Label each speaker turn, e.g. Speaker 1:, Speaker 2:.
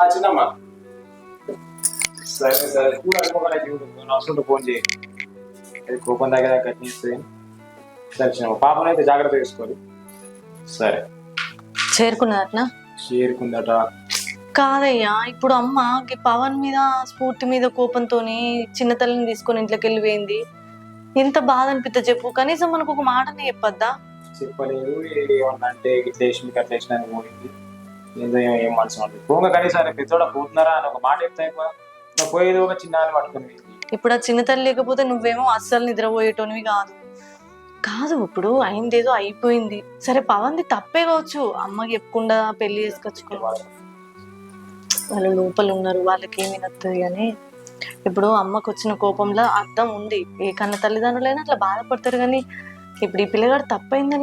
Speaker 1: ఆ చిన్నమ్మ. సరే సరే. చూడు అనుకోకుండా చూడు నేను అవసరం ఫోన్ చేయి. అది కోపం దగ్గర సరే చిన్నమ్మ. పాపను అయితే జాగ్రత్త తీసుకోవాలి సరే.
Speaker 2: చేరుకున్నదట్నా
Speaker 1: చేరుకుందట.
Speaker 2: కాదయ్యా ఇప్పుడు అమ్మ ఈ పవన్ మీద స్ఫూర్తి మీద కోపంతో చిన్న తల్లిని తీసుకొని ఇంట్లోకి వెళ్ళిపోయింది. ఎంత బాధ అనిపిస్తా చెప్పు. కనీసం మనకు ఒక మాటనే చెప్పొద్దా?
Speaker 1: చెప్పలేదు. ఏమన్నా అంటే ఇట్లా వేసి మీకు అట్లా వేసిన పోయింది. ఏం- మనసు ఉంటుంది పోగా కనీసం పెద్దోడ పోతున్నారా అని ఒక మాట చెప్తా ఎక్కువ. పోయేది ఒక చిన్న అని పట్టుకుని
Speaker 2: ఇప్పుడు ఆ చిన్న తల్లి లేకపోతే నువ్వేమో అస్సలు నిద్రపోయేటోనివి కాదు. కాదు ఇప్పుడు అయిందేదో అయిపోయింది. సరే పవన్ది తప్పే కావచ్చు. అమ్మకి చెప్పకుండా పెళ్ళి చేసుకొచ్చుకో వాళ్ళు లోపల ఉన్నారు వాళ్ళకి ఏమి నత్తది కానీ ఇప్పుడు అమ్మకు వచ్చిన కోపంలో అర్థం ఉంది. ఏ కన్న తల్లిదండ్రులైనా అట్లా బాధపడతారు కానీ ఇప్పుడు ఈ పిల్లగాడు తప్పైందని